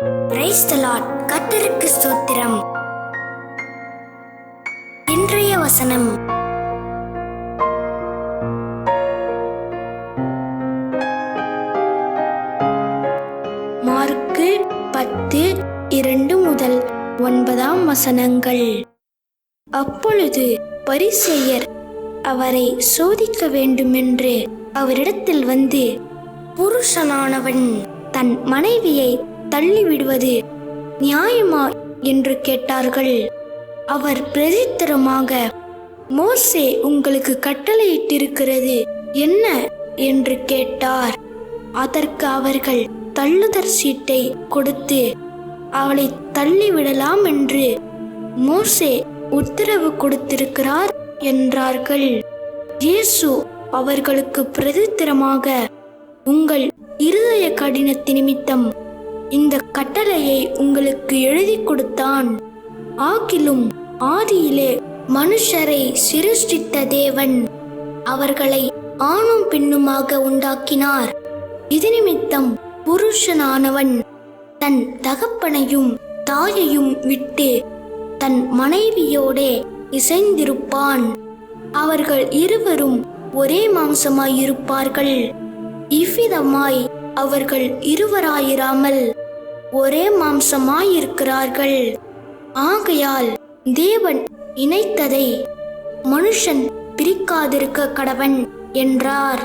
கத்தருக்கு ஸ்தோத்திரம். இன்றைய வசனம். மார்க்கு பத்து இரண்டு முதல் ஒன்பதாம் வசனங்கள். அப்பொழுது பரிசெயர் அவரை சோதிக்க வேண்டுமென்று அவரிடத்தில் வந்து புருஷனானவன் தன் மனைவியை தள்ளிவிடுவது நியாயமா என்று கேட்டார்கள். அவர் பிரதித்திரமாக மோசே உங்களுக்கு கட்டளையிட்டிருக்கிறது என்ன? என்று கேட்டார். அதற்கு அவர்கள் தள்ளுதற் சீட்டை கொடுத்து அவளை தள்ளிவிடலாம் என்று மோசே உத்தரவு கொடுத்திருக்கிறார் என்றார்கள். இயேசு அவர்களுக்கு பிரதித்திரமாக உங்கள் இருதய கடினத்து நிமித்தம் இந்த கட்டளையை உங்களுக்கு எழுதி கொடுத்தான். ஆகிலும் ஆதியிலே மனுஷரை சிருஷ்டித்த தேவன் அவர்களை ஆணும் பெண்ணுமாக உண்டாக்கினார். இது நிமித்தம் புருஷனானவன் தன் தகப்பனையும் தாயையும் விட்டு தன் மனைவியோடே இசைந்திருப்பான். அவர்கள் இருவரும் ஒரே மாம்சமாயிருப்பார்கள். இவ்விதமாய் அவர்கள் இருவராயிராமல் ஒரே மாம்சமாயிருக்கிறார்கள். ஆகையால் தேவன் இணைத்ததை மனுஷன் பிரிக்காதிருக்க கடவன் என்றார்.